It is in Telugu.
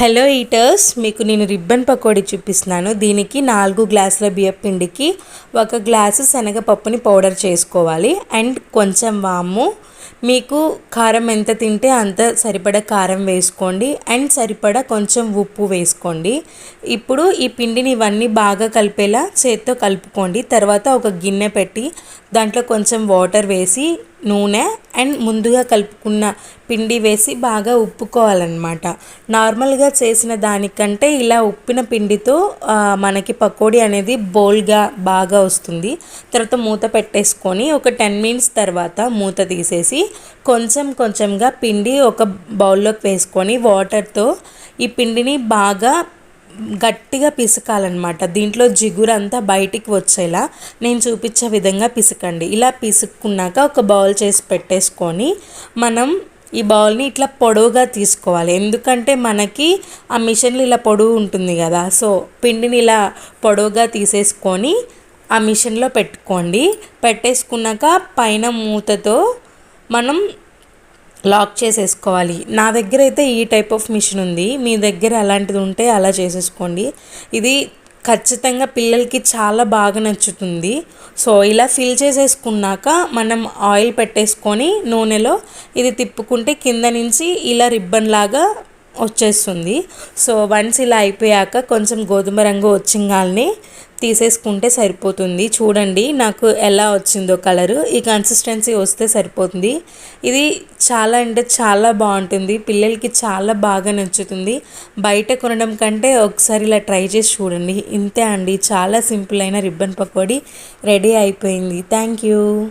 హలో ఈటర్స్ మీకు నేను రిబ్బన్ పకోడీ చూపిస్తున్నాను. దీనికి నాలుగు గ్లాసుల బియ్యం పిండికి ఒక గ్లాసు శనగపప్పుని పౌడర్ చేసుకోవాలి. అండ్ కొంచెం వాము. మీకు కారం ఎంత తింటే అంత సరిపడా కారం వేసుకోండి. అండ్ సరిపడా కొంచెం ఉప్పు వేసుకోండి. ఇప్పుడు ఈ పిండిని ఇవన్నీ బాగా కలిపేలా చేత్తో కలుపుకోండి. తర్వాత ఒక గిన్నె పెట్టి దాంట్లో కొంచెం వాటర్ వేసి నూనె అండ్ ముందుగా కలుపుకున్న పిండి వేసి బాగా ఉప్పుకోవాలన్నమాట. నార్మల్గా చేసిన దానికంటే ఇలా ఉప్పిన పిండితో మనకి పకోడీ అనేది బోల్గా బాగా వస్తుంది. తర్వాత మూత పెట్టేసుకొని ఒక టెన్ మినిట్స్ తర్వాత మూత తీసేసి కొంచెం కొంచెంగా పిండి ఒక బౌల్లోకి వేసుకొని వాటర్తో ఈ పిండిని బాగా గట్టిగా పిసకాలన్నమాట. దీంట్లో జిగురు అంతా బయటికి వచ్చేలా నేను చూపించే విధంగా పిసకండి. ఇలా పిసుక్కున్నాక ఒక బౌల్ చేసి పెట్టేసుకొని మనం ఈ బౌల్ని ఇట్లా పొడవుగా తీసుకోవాలి. ఎందుకంటే మనకి ఆ మిషన్లు ఇలా పొడవు ఉంటుంది కదా. సో పిండిని ఇలా పొడవుగా తీసేసుకొని ఆ మిషన్లో పెట్టుకోండి. పెట్టేసుకున్నాక పైన మూతతో మనం లాక్ చేసేసుకోవాలి. నా దగ్గర అయితే ఈ టైప్ ఆఫ్ మిషన్ ఉంది. మీ దగ్గర అలాంటిది ఉంటే అలా చేసేసుకోండి. ఇది ఖచ్చితంగా పిల్లలకి చాలా బాగా నచ్చుతుంది. సో ఇలా ఫిల్ చేసేసుకున్నాక మనం ఆయిల్ పెట్టేసుకొని నూనెలో ఇది తిప్పుకుంటే కింద నుంచి ఇలా రిబ్బన్ లాగా వచ్చేస్తుంది. సో వన్స్ ఇలా అయిపోయాక కొంచెం గోధుమ రంగు వచ్చింగాల్ని తీసేసుకుంటే సరిపోతుంది. చూడండి నాకు ఎలా వచ్చిందో కలరు. ఈ కన్సిస్టెన్సీ వస్తే సరిపోతుంది. ఇది చాలా అంటే చాలా బాగుంటుంది. పిల్లలకి చాలా బాగా నచ్చుతుంది. బయట కొనడం కంటే ఒకసారి ఇలా ట్రై చేసి చూడండి. ఇంతే అండి. చాలా సింపుల్ అయిన రిబ్బన్ పకోడీ రెడీ అయిపోయింది. Thank you.